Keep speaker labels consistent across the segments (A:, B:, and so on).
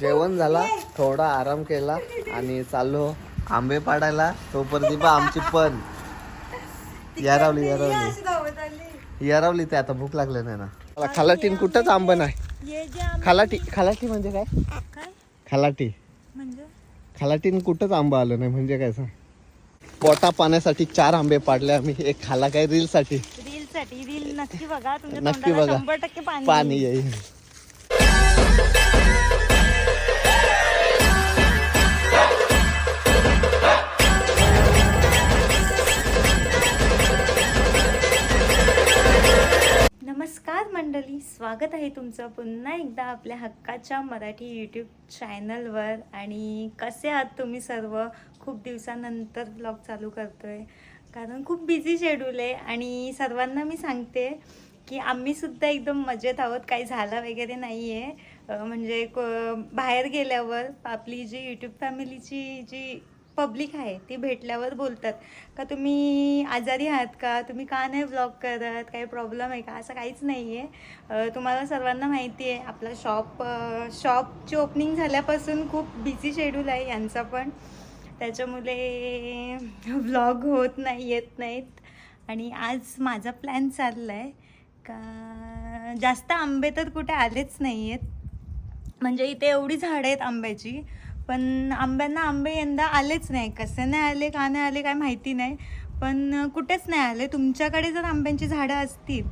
A: जेवण झाला थोडा आराम केला आणि चाललो आंबे पाडायला. तोपर्यंत बा आमची पण. यारावली यारावली. यारावली ते आता भूक लागले नाही ना. मला खालाटीन कुठंच आंबा नाही. खालाटी खालाटी म्हणजे काय? खालाटी.
B: म्हणजे?
A: खालाटीन कुठंच आंबा आलं नाही म्हणजे काय सांग? पोटा पाण्यासाठी चार आंबे पाडले आम्ही एक खाला काय रील साठी
B: रील साठी रील नक्की बघा.
A: नक्की बघा.
B: पाणी येईल. स्वागत आहे तुमचं पुन्हा एकदा आपल्या हक्काच्या मराठी यूट्यूब चॅनलवर आणि कसे आहात तुम्ही सर्व? खूप दिवसानंतर ब्लॉग चालू करतोय. कारण खूप बिझी शेड्यूल आहे. आणि सर्वांना मी सांगते की आम्हीसुद्धा एकदम मजेत आहोत. काही झालं वगैरे नाही आहे म्हणजे क- बाहेर गेल्यावर आपली जी यूट्यूब फॅमिलीची जी पब्लिक आहे ती भेटल्यावर बोलतात. का तुम्ही आजारी आहात का? तुम्ही का नाही ब्लॉग करत? काही प्रॉब्लेम आहे का? असं काहीच नाही आहे तुम्हाला सर्वांना माहिती आहे आपला शॉप शॉपची ओपनिंग झाल्यापासून खूप बिझी शेड्यूल आहे यांचा पण. त्याच्यामुळे व्लॉग होत नाही येत नाहीत. आणि आज माझा प्लॅन चालला आहे का जास्त आंबे तर कुठे आलेच नाही आहेत म्हणजे इथे एवढी झाडं आहेत आंब्याची. पण आंब्यांना आंबे यंदा आलेच नाही. कसे नाही आले का नाही आले काय माहिती नाही. पण कुठेच नाही आले. तुमच्याकडे जर आंब्यांची झाडं असतील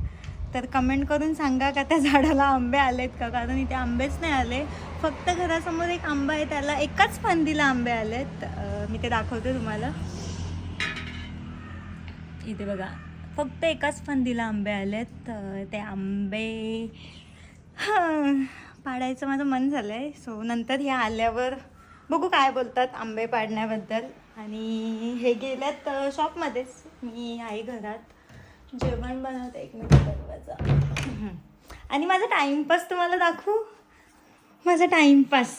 B: तर कमेंट करून सांगा का त्या झाडाला आंबे आलेत का? कारण इथे आंबेच नाही आले. फक्त घरासमोर एक आंबा आहे त्याला एकाच फांदीला आंबे आलेत. मी ते दाखवते तुम्हाला. इथे बघा. फक्त एकाच फांदीला आंबे आलेत. ते आंबे पाडायचं माझं मन झालं आहे सो नंतर हे आल्यावर बघू काय बोलतात आंबे पाडण्याबद्दल. आणि हे गेल्यात शॉपमध्येच मी आहे घरात. जेवण बनवते एक मिनिट दरवाजा. आणि माझा टाईमपास तुम्हाला दाखवू? माझा टाईमपास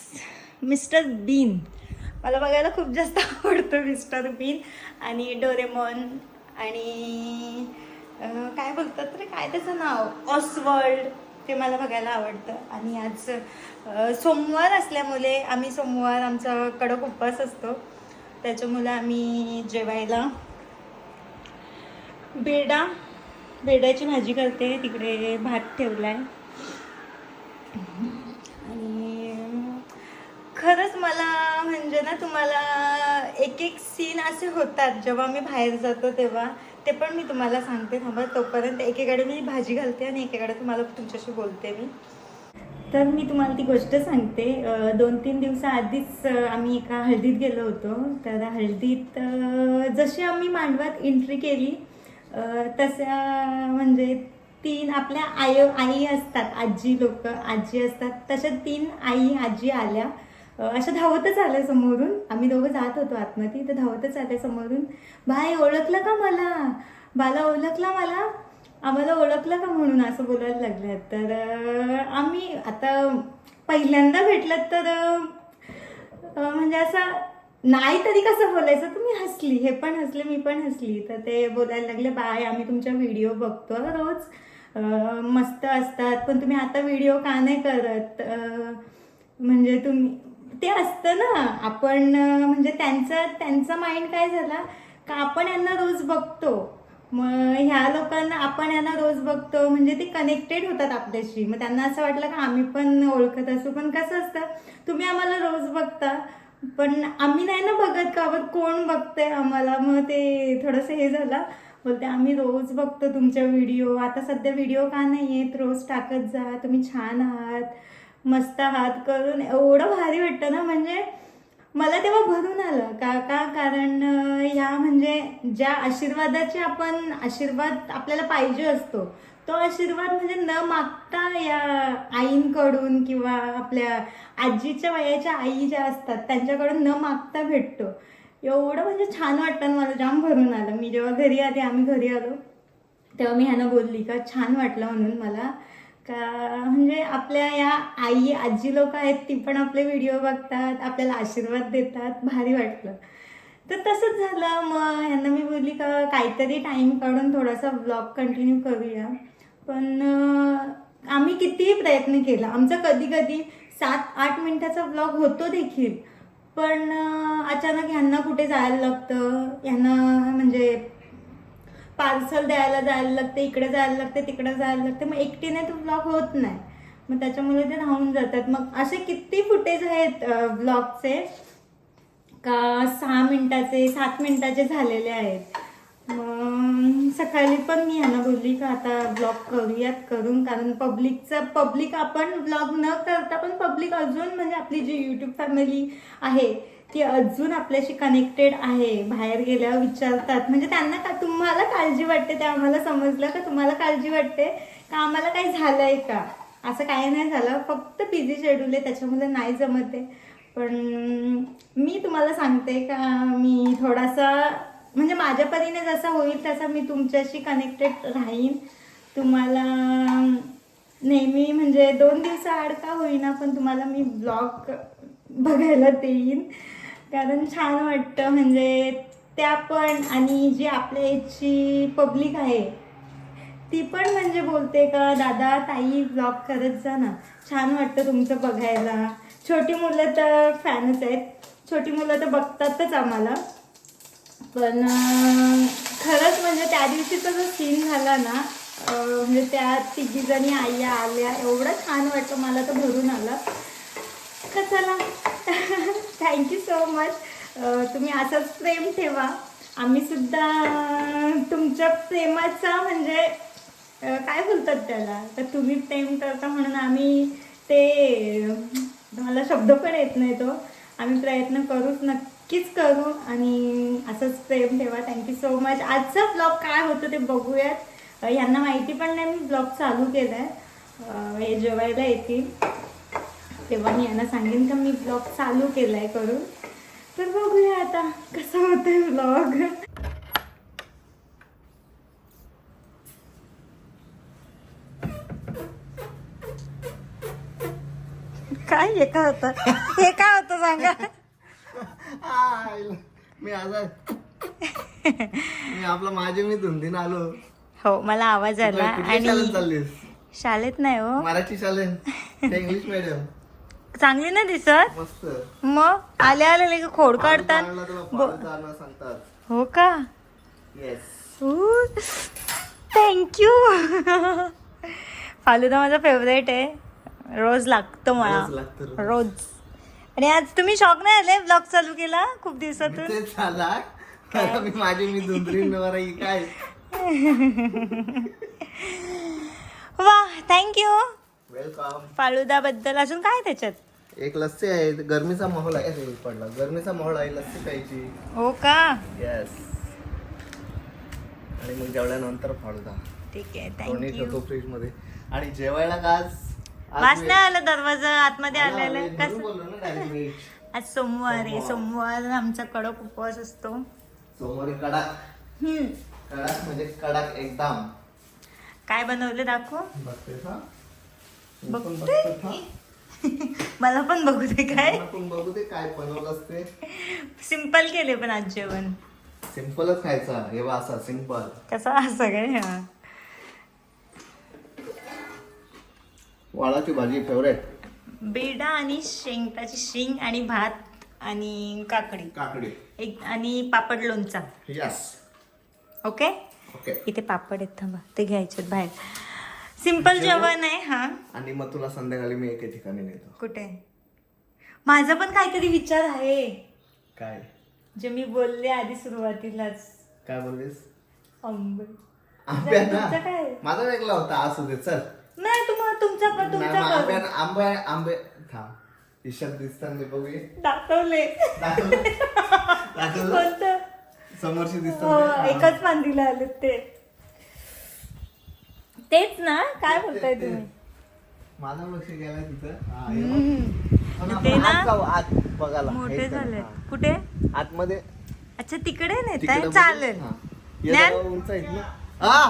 B: मिस्टर बीन. मला बघायला खूप जास्त आवडतं मिस्टर बीन आणि डोरेमॉन आणि काय बोलतात रे? काय त्याचं नाव? ऑसवर्ल्ड ते मला बघायला आवडतं. आणि आज सोमवार असल्यामुळे आम्ही सोमवार आमचा कडक उपवास असतो. त्याच्यामुळे आम्ही जेवायला बेडा बेड्याची भाजी करते. तिकडे भात ठेवला आहे आणि खरंच मला म्हणजे ना तुम्हाला एक एक सीन असे होतात. जेव्हा मी बाहेर जातो तेव्हा. ते पण मी तुम्हाला सांगते थांबा. तोपर्यंत एकेकडे मी भाजी घालते आणि एकेकडे तुम्हाला तुमच्याशी बोलते मी. तर मी तुम्हाला ती गोष्ट सांगते. दोन तीन दिवसाआधीच आम्ही एका हळदीत गेलो होतो. तर हळदीत जशी आम्ही मांडवात एंट्री केली तसं तशा म्हणजे तीन आपल्या आई आई असतात आजी लोक आजी असतात तशा तीन आई आजी आल्या. अशा धावतच आल्या समोरून. आम्ही दोघं जात होतो आतमध्ये तर धावतच आल्या समोरून. बाय ओळखलं का मला? बाला ओळखला मला? आम्हाला ओळखलं का म्हणून असं बोलायला लागलं तर आम्ही आता पहिल्यांदा भेटलात तर म्हणजे असं नाही तरी कसं बोलायचं? तुम्ही हसली हे पण हसले मी पण हसली. तर ते बोलायला लागले बाय आम्ही तुमच्या व्हिडिओ बघतो रोज. मस्त असतात पण तुम्ही आता व्हिडिओ का नाही करत? म्हणजे तुम्ही ते असतं ना. आपण म्हणजे त्यांचा त्यांचा माइंड काय झाला? का आपण यांना रोज बघतो? मग ह्या लोकांना आपण यांना रोज बघतो म्हणजे ते कनेक्टेड होतात आपल्याशी. मग त्यांना असं वाटलं का आम्ही पण ओळखत असू पण कसं असतं? तुम्ही आम्हाला रोज बघता. पण आम्ही नाही ना बघत का बघ कोण बघतंय आम्हाला? मग ते थोडंसं हे झालं. बोलते आम्ही रोज बघतो तुमच्या व्हिडिओ आता सध्या व्हिडिओ का नाही आहेत रोज टाकत जा. तुम्ही छान आहात. मस्त हात करून एवढं भारी वाटतं ना? म्हणजे मला तेव्हा भरून आलं. का का? कारण ह्या म्हणजे ज्या आशीर्वादाचे आपण आशीर्वाद आपल्याला पाहिजे असतो तो आशीर्वाद म्हणजे न मागता या आईंकडून किंवा आपल्या आजीच्या वयाच्या आई ज्या असतात त्यांच्याकडून न मागता भेटतो. एवढं म्हणजे छान वाटतं मला जाम भरून आलं. मी जेव्हा घरी आले आम्ही घरी आलो तेव्हा मी ह्यांना बोलली का छान वाटलं म्हणून मला. का म्हणजे आपल्या या आई आजी लोक आहेत ती पण आपले व्हिडिओ बघतात आपल्याला आशीर्वाद देतात भारी वाटलं. तर तसंच झालं. मग ह्यांना मी बोलली का काहीतरी टाईम काढून थोडासा ब्लॉग कंटिन्यू करूया. पण आम्ही कितीही प्रयत्न केला. आमचा कधी कधी सात आठ मिनटाचा ब्लॉग होतो देखील. पण अचानक ह्यांना कुठे जायला लागतं? ह्यांना म्हणजे पार्सल द्यायला जायला लागते इकडे जायला लागते तिकडे जायला लागते मग एकटीने तो ब्लॉग होत नाही. मग त्याच्यामुळे ते राहून जातात. मग असे किती फुटेज आहेत ब्लॉगचे का सहा मिनिटाचे सात मिनिटाचे झालेले आहेत. मग सकाळी पण मी ह्यांना बोलली का आता ब्लॉग करूयात करून. कारण पब्लिकचं पब्लिक आपण ब्लॉग न करता पण पब्लिक अजून म्हणजे आपली जी यूट्यूब फॅमिली आहे ती अजून आपल्याशी कनेक्टेड आहे. बाहेर गेल्यावर विचारतात. म्हणजे त्यांना का तुम्हाला काळजी वाटते? ते आम्हाला समजलं का तुम्हाला काळजी वाटते? का आम्हाला काही झालंय का? असं काही नाही झालं. फक्त बिझी शेड्यूल आहे. त्याच्यामुळे नाही जमत आहे. पण मी तुम्हाला सांगते का मी थोडासा म्हणजे माझ्या परीने जसा होईल तसा मी तुमच्याशी कनेक्टेड राहीन. तुम्हाला नेहमी म्हणजे दोन दिवसाआड का होईना पण तुम्हाला मी ब्लॉग बघायला देईन. कारण छान वाटतं. म्हणजे त्या पण आणि जी आपल्या याची पब्लिक आहे ती पण म्हणजे बोलते का दादा ताई ब्लॉग करत जा ना. छान वाटतं तुमचं बघायला. छोटी मुलं तर फॅनच आहेत. छोटी मुलं तर बघतातच आम्हाला. पण खरंच म्हणजे त्या दिवशीचा जो सीन झाला ना म्हणजे त्या तिघीजणी आईया आल्या एवढं छान वाटतं मला तर भरून आलं. कशाला चला. थँक्यू सो मच तुम्ही असंच प्रेम ठेवा. आम्ही सुद्धा तुमच्या प्रेमाचा म्हणजे काय बोलतात त्याला? तर तुम्ही प्रेम करता म्हणून आम्ही ते मला शब्द पण येत नाही तो. आम्ही प्रयत्न करूच नक्कीच करू. आणि असंच प्रेम ठेवा. थँक्यू सो मच आजचा ब्लॉग काय होतं ते बघूयात. यांना माहिती पण नाही मी ब्लॉग चालू केला आहे हे जेवायला येतील. तेव्हा मी यांना सांगेन का मी ब्लॉग चालू केलाय करून. तर बघूया आता कसा होतोय ब्लॉग काय हे काय होतं? हे काय होतं सांगा.
A: मी आजाय मी आपला माझे मी धुंदीन आलो.
B: हो मला आवाज आला आणि
A: चाललीस?
B: शाळेत नाही हो.
A: मराठी शाळेत. का इंग्लिश मीडियम
B: चांगली ना दिसत?
A: मस्त.
B: मग? आले आले लगे खोड काढतात.
A: सांगतात.
B: हो का?
A: येस
B: थँक्यू फालुदा माझा फेवरेट आहे. रोज लागतो
A: रोज
B: मला
A: लागतं रोज.
B: रोज. आणि आज तुम्ही शॉक नाही आले ब्लॉग चालू केला? खूप दिवसातून?
A: तेच झाला. आता मी माझी मी धुंदरीन वर ही काय?
B: वा थँक्यू
A: वेलकम
B: फालुदा बद्दल अजून काय त्याच्यात?
A: एक लस्सी आहे गरमीचा माहोल आहे. अरे, पडला. गरमीचा माहोल आहे लस्सी प्यायची.
B: हो का?
A: येस आणि मग जेवल्यानंतर फाळूदा.
B: ठीक आहे
A: कोणी
B: थँक्यू
A: ठेवतो फ्रीजमध्ये आणि जेवायला का आज आज
B: आला दरवाजा आतमध्ये
A: आला,
B: आलेला?
A: मी घरून
B: कसं
A: बोललो ना direct मी.
B: आज सोमवार आहे. सोमवार. आमचा कडक उपवास असतो.
A: सोमवारी कडक.
B: हम्म.
A: कडक म्हणजे कडक एकदम.
B: काय बनवले दाखव.
A: बघतेस हा? मी पण
B: बघते.
A: बघतेस हा?
B: मला पण बघू दे काय.
A: मला पण बघू दे काय बनवलंस ते
B: सिंपल केले पण आज जेवण.
A: सिम्पलच खायचा. हे असा सिंपल
B: कसं असं काय? हा.
A: वाळाची भाजी फेवरेट
B: बेडा आणि शेंगटाची शेंग आणि भात आणि काकडी.
A: काकडी.
B: एक आणि पापड लोणचा.
A: यस
B: ओके
A: ओके
B: इथे पापड आहेत थांबा. ते घ्यायचे बाहेर. सिंपल जेवण. आहे हा.
A: आणि मग तुला संध्याकाळी मी एके ठिकाणी नेतो.
B: कुठे? माझा पण काहीतरी विचार आहे.
A: काय?
B: जे मी बोलले आधी सुरुवातीलाच.
A: काय बोललीस?
B: आंबे.
A: आंब्या
B: तुमचं काय?
A: माझा वेगळा होता असू दे चल.
B: नाही तुम्हाला तुमचा पण तुमचा करू.
A: आंबे आंबे थांब. ईशात दिसताना बघूया.
B: दाखवले
A: दाखवलं? दाखवलं?
B: कोणतं?
A: समोरची
B: हो,
A: दिसतात
B: एकाच मांदीला आले ते. तेच ना काय बोलताय तुम्ही?
A: माझा लक्ष गेला तिथं.
B: ते ना
A: आत बघायला.
B: मोठे झाले. कुठे?
A: आतमध्ये.
B: अच्छा तिकडे
A: तिकडं बघू.
B: चालेल.
A: उंच आहेत ना.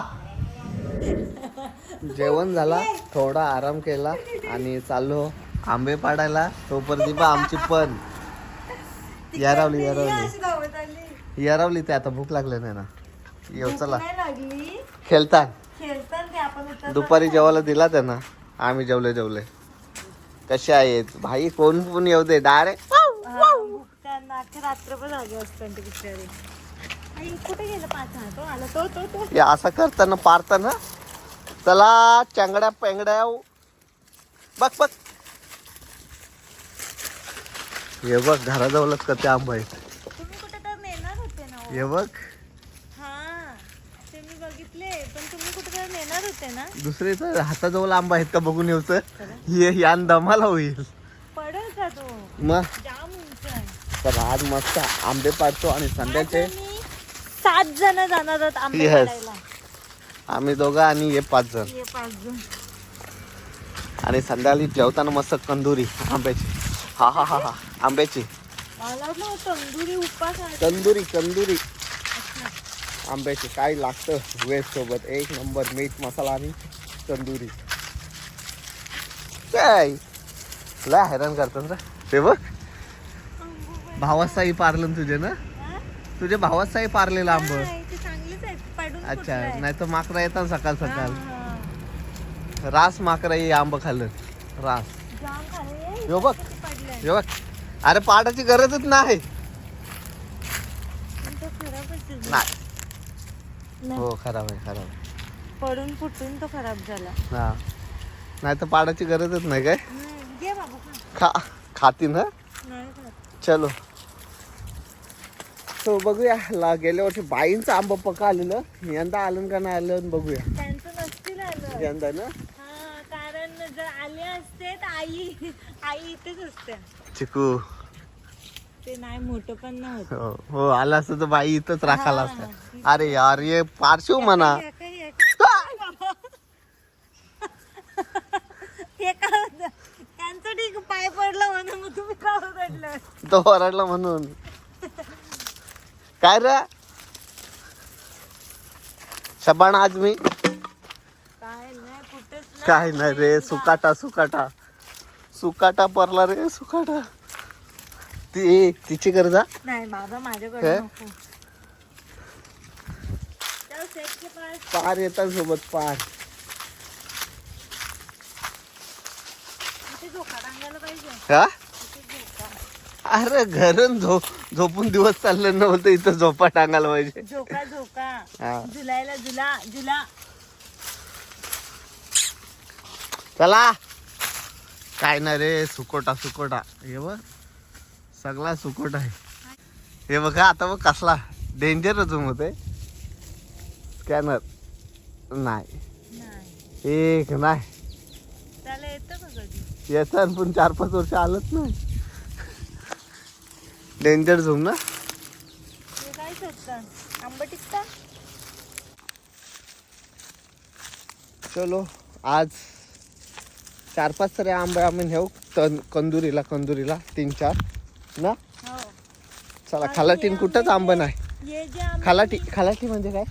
A: जेवण झाला थोडा आराम केला आणि चाललो आंबे पाडायला. तोपर्यंत बा आमची पण. यारावली यारावली. यारावली ते आता भूक लागले नाही ना. येऊ चला.
B: नाही लागली.
A: खेळता दुपारी. जेवायला दिला त्यांना. आम्ही जेवले जेवले. कसे आहेत? भाई कोण पण येऊ दे? डायरेक्ट. असं करताना पारताना. चला चांगड्या पेंगड्या बघ बघ. हे बघ घराजवळच कसे आंबा आहेत
B: हो?
A: हे बघ
B: हा ते मी बघितले पण तुम्ही कुठे तर नेणार होते ना?
A: दुसरे तर हाताजवळ आंबा आहेत का बघून येऊच? हे यान दमाला होईल.
B: पडेल का तो?
A: मग?
B: जाम उंच आहे.
A: तर आज मस्त आंबे पाडतो आणि संध्याचे
B: आम्ही सात जण जाणार आहोत आंबे
A: Yes.
B: काढायला
A: आम्ही दोघं आणि हे पाच जण.
B: हे पाच जण.
A: आणि संध्याकाळी जेवताना मस्त कंदुरी आंब्याची. हा हा हा हा आंब्याची.
B: मला तंदुरी उपास आहे.
A: कंदुरी कंदुरी आंब्याची काय लागतं? वेज सोबत एक नंबर मीठ मसाला आणि तंदुरी. काय? लय हैराण करतात रे ते बघ. भावासाही पारलं ना तुझे ना? तुझ्या भावासाही पारलेलं आंब. अच्छा. नाही तर माकरा येतात सकाळ सकाळ. रास माकरा ये आंब खाल्लं. रास. यो बघ. हे बघ. अरे पाडाची गरजच नाही. हो खराब आहे खराब आहे.
B: पडून फुटून तो खराब झाला.
A: हा. नाही तर पाडाची गरजच नाही काय?
B: हम्म, घे बाबू खा.
A: खा खाती ना?
B: नाही खात.
A: चलो. तो बघूया. ला गेल्या वर्षी बाईंचं आंबा पका आलेलं. यंदा आलं का नाही आलं बघूया.
B: त्यांचं नसतील आलं.
A: यंदा ना?
B: हा कारण जर आले असते तर आई आई इथेच असते.
A: चिकू.
B: ते नाही मोठं पण नव्हतं.
A: हो हो आलं असतं तर बाई इथंच राखायला असतं अरे यार ये पार्शिव म्हणा.
B: काय- हे. काय? काय होतं? त्यांचं ठीक पाय पडलं म्हणून मग तुम्ही का ओरडलं?
A: तो ओरडला म्हणून. काय रे? शबान आज मी?
B: काय नाही कुठेच नाही.
A: काय नाही रे सुकाटा सुकाटा. सुकाटा परला रे सुकाटा. ती तिची गरजा?
B: नाही बाबा
A: काय?
B: माझ्याकडे नको. चल, सेटचे पाय.
A: पार. येतात सोबत पार.
B: इथे झोका टांगायला पाहिजे.
A: हा?
B: इथे झोका
A: अरे घरून झो झोपून दिवस चालले ना बोलतो इथं झोपा टांगायला पाहिजे.
B: झोका झोका झुला
A: चला. काय नाही रे सुकोटा सुकोटा. हे बघ. सगळा सुकोट आहे. हे बघा आता बघ कसला डेंजर झूम होते स्कॅनर नाही.
B: नाही.
A: एक नाही.
B: येतं
A: पण चार पाच वर्ष आलंच नाही. डेंजर झूम ना.
B: ते काय शोधतात आंबट टिकता
A: चलो आज चार पाच तरी आंबे आम्ही नेऊ. तन कंदुरीला कंदुरीला तीन चार. ना?
B: हो
A: चला खालाटीन कुठंच आंबा नाही. खालाटी खालाटी म्हणजे काय?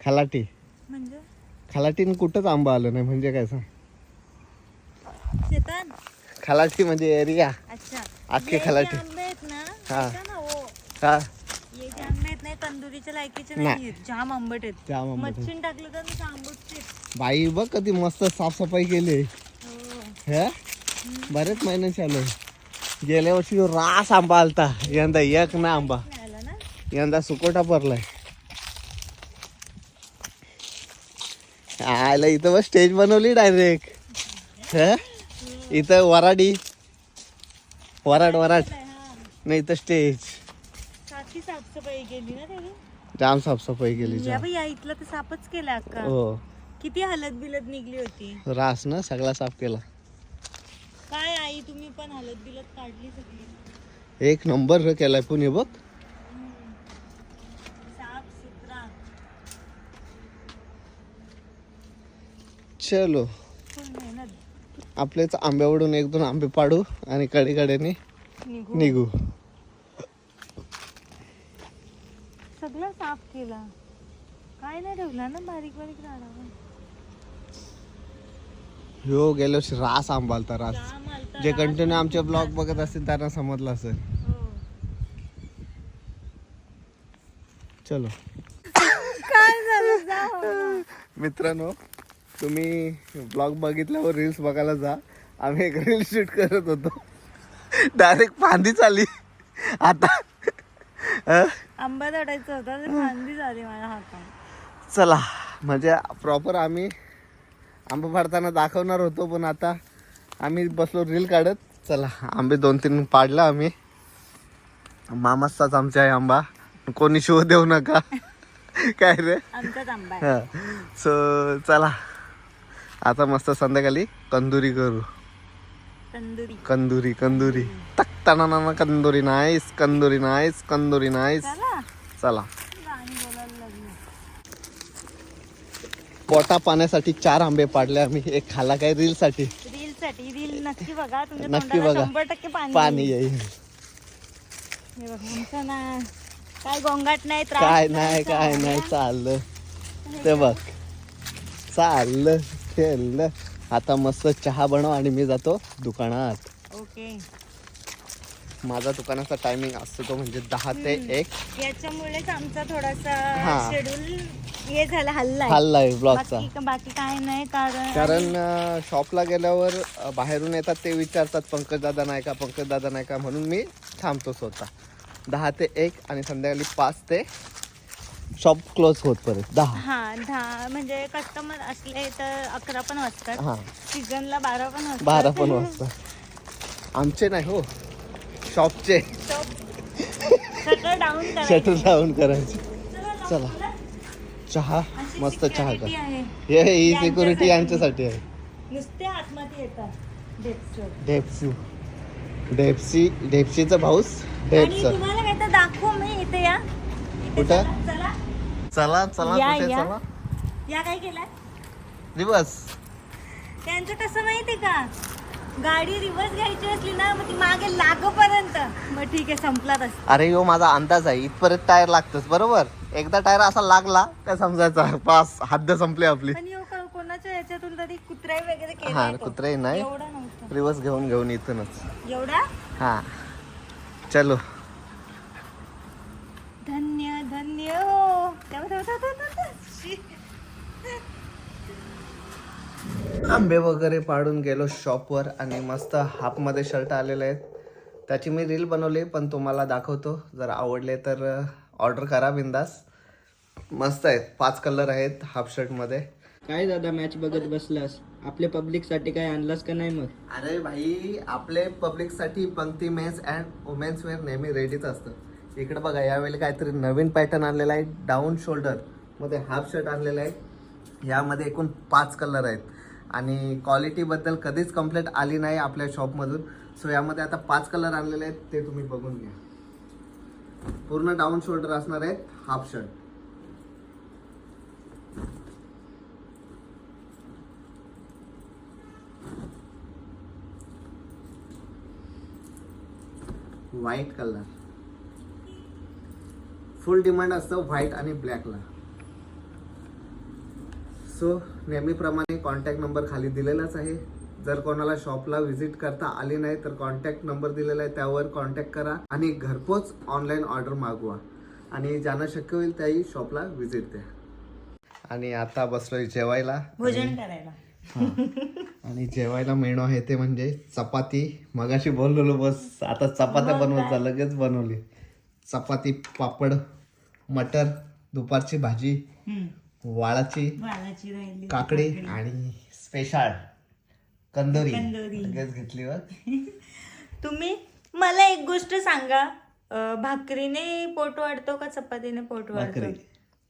A: खालाटी.
B: म्हणजे?
A: खालाटीन कुठंच आंबा आलं नाही. म्हणजे काय सांग? खालाटी म्हणजे एरिया.
B: जे
A: खलाटी. हा.
B: जाम आंबट आहेत. मच्छीन टाकलं तर आंबट
A: बाई बघ कधी मस्त साफसफाई केली.
B: हो.
A: बरेच महिने चालू गेल्या वर्षी रास आंबा आलता. यंदा एक ना आंबा. यंदा सुकोटा पडलाय. आयला इथं बस स्टेज बनवली डायरेक्ट ह? इथं वराडी. वराड वराड. नाही इथं स्टेज
B: साफसफाई केली ना त्याने?
A: जाम साफसफाई
B: या बाई, या इथलं तर साफच केला अक्का.
A: हो.
B: किती हलत बिलत निघली होती.
A: रास ना सगळा साफ केला.
B: काय आई तुम्ही पण हलत बिलत काढली सगळी.
A: एक नंबर केलाय पुणे बघ.
B: साफ सुथरा
A: चलो.
B: फुल मेहनत.
A: आपलेच आंब्यावडून एक दोन आंबे पाडू आणि कडे कडेने
B: निघू.
A: निघू.
B: सगळं साफ केला. काय नाही ठेवला ना बारीक बारीक राडावर
A: ह्यो वर्षी रास आंबा आलता रास जे कंटिन्यू आमचे ब्लॉग बघत असतील त्यांना समजलं असेल.
B: हो.
A: चलो.
B: जा
A: मित्रांनो तुम्ही ब्लॉग बघितल्यावर रील्स बघायला जा. आम्ही एक रील शूट करत होतो. डायरेक्ट फांदी चाली आता?
B: आंबा तोडायचा होता फांदी झाली माझ्या हातात
A: चला म्हणजे प्रॉपर आम्ही आंबा फाडताना दाखवणार होतो पण आता आम्ही बसलो रील काढत. चला आंबे दोन तीन पाडला आम्ही. मामाचाच आमचा आहे आंबा. कोणी शिव देऊ नका. काय रे? सो चला. आता मस्त संध्याकाळी कंदुरी करू. कंदुरी कंदुरी. टक ना कंदुरी नाईस कंदुरी नाईस कंदुरी नाईस
B: चला
A: चला
B: गाणी बोलायला लागली
A: पोटा पाण्यासाठी चार आंबे पाडले आम्ही एक खाला काय रील साठी
B: रील साठी रील नक्की बघा तुमच्या
A: नक्की बघा.
B: शंभर टक्के पाणी येईल. हे ना. काय गोंगाट नाही
A: काय नाही काय नाही चाललं. ते बघ. चाललं खेळलं. आता मस्त चहा बनव आणि मी जातो दुकानात.
B: ओके.
A: माझा दुकानाचा टायमिंग असतो तो म्हणजे दहा ते एक.
B: याच्यामुळेच आमचा थोडासा
A: हा.
B: शेड्यूल हे झाला हल्ला
A: हल्लाय ब्लॉगचा
B: बाकी बाकी काय नाही कारण
A: कारण शॉपला गेल्यावर अं, बाहेरून येतात ते विचारतात पंकज दादा नाही का? पंकज दादा नाही का? म्हणून मी थांबतो स्वतः. दहा ते एक आणि संध्याकाळी पाच ते शॉप क्लोज होत परत दहा.
B: हा दहा. म्हणजे कस्टमर असले तर अकरा पण वाजतात.
A: हा.
B: सीझनला बारा पण वाजतात.
A: बारा पण वाजता आमचे नाही हो. शॉपचे. शटर डाऊन करायचे. चला. चहा मस्त चहा कर.
B: आहे.
A: हे ही. सिक्युरिटी यांच्यासाठी आहे.
B: नुसते आतमध्ये येतात.
A: डेप्सी डेप्सी डेप्सीचा भाऊस.
B: तुम्हाला काय तर दाखवू मी इथे या.
A: कुठं?
B: चला, चला. या.
A: चला?
B: या काय केलं
A: दिवस.
B: त्यांचं कसं माहितीये का? गाडी रिव्हर्स घ्यायची असली ना मग ती मागे लागोपर्यंत. मग ठीक आहे संपला रस्ता
A: अरे यो माझा अंदाज आहे इथपर्यंत टायर लागतच बरोबर? एकदा टायर असा लागला काय समजायचा? पास हद्द संपली आपली.
B: आणि हो का- कोणाच्या याच्यातून तरी कुत्र्या वगैरे
A: हा
B: केला
A: कुत्रे नाही.
B: एवढा नव्हता.
A: रिवर्स घेऊन घेऊन इथूनच.
B: एवढा?
A: हा. चलो.
B: धन्य धन्य. हो तेव्हा- तेव्हा- तेव्हा- तेव्हा- तेव्हा. शी.
A: आंबे वगैरे पाडून गेलो शॉपवर आणि मस्त हाफमध्ये शर्ट आलेले आहेत. त्याची मी रील बनवली पण तुम्हाला दाखवतो. जर आवडले तर ऑर्डर करा बिंदास. मस्त आहेत. पाच कलर आहेत हाफ शर्टमध्ये
C: काय दादा मॅच बघत बसलास? आपल्या पब्लिकसाठी काय आणलास का नाही मग?
A: अरे भाई आपले पब्लिकसाठी पंक्ती मेन्स अँड वुमेन्स वेअर नेहमी रेडीच असतं. इकडे बघा यावेळी काहीतरी नवीन पॅटर्न आणलेला आहे डाऊन शोल्डरमध्ये हाफ शर्ट आणलेला आहे. यामध्ये एकूण पाच कलर आहेत. आणि क्वालिटीबद्दल कधीच कंप्लेंट आली नाही आपल्या शॉपमधून सो यामध्ये आता पाच कलर आणलेले आहेत ते तुम्ही बघून घ्या. पूर्ण डाऊन शोल्डर असणार आहेत half shirt white colour full demand असतं व्हाईट आणि ब्लॅकला सो नेहमीप्रमाणे कॉन्टॅक्ट नंबर खाली दिलेलाच आहे. जर कोणाला शॉपला व्हिजिट करता आली नाही तर कॉन्टॅक्ट नंबर दिलेला आहे त्यावर कॉन्टॅक्ट करा आणि घरपोच ऑनलाईन ऑर्डर मागवा. आणि ज्यांना शक्य होईल त्याही शॉपला व्हिजिट द्या. आणि आता बसलोय जेवायला.
B: भोजन करायला.
A: आणि जेवायला मेनू आहे ते म्हणजे चपाती. मगाशी बोललेलो बस आता चपात्या बनवत जा लगेच बनवली. चपाती पापड मटर दुपारची भाजी. वाळाची
B: वालाची राहिली.
A: काकडी आणि स्पेशल कंदोरी.
B: कंदोरी.
A: लगेच घेतली वर
B: तुम्ही मला एक गोष्ट सांगा. अं, भाकरीने पोट वाढतो का चपातीने पोट वाढतो?
A: भाकरी.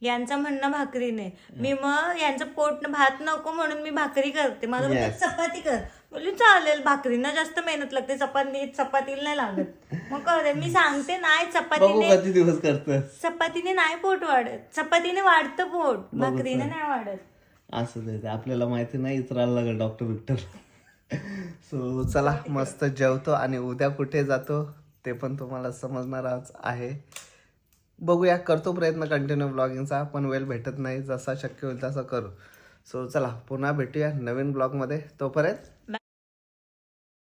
B: यांचं म्हणणं भाकरीने. मी मग यांचं पोट भात नको म्हणून मी भाकरी करते. माझं
A: Yes.
B: चपाती कर. बोलली चालेल भाकरीना जास्त मेहनत लागते चपाती चपातीला नाही लागत. मग करे मी सांगते नाही
A: बघू
B: चपातीने
A: किती दिवस करत
B: चपातीने नाही पोट वाढत. चपातीने वाढतं पोट भाकरीने नाही वाढत.
A: असं ते आपल्याला माहिती नाही इतरायला लागेल डॉक्टर विक्टर सो चला मस्त जेवतो आणि उद्या कुठे जातो ते पण तुम्हाला समजणारच आहे. बघूया करतो प्रयत्न कंटिन्यू ब्लॉगिंगचा पण वेळ भेटत नाही जसा शक्य होईल तसा करू. सो चला पुन्हा भेटूया नवीन ब्लॉगमध्ये तोपर्यंत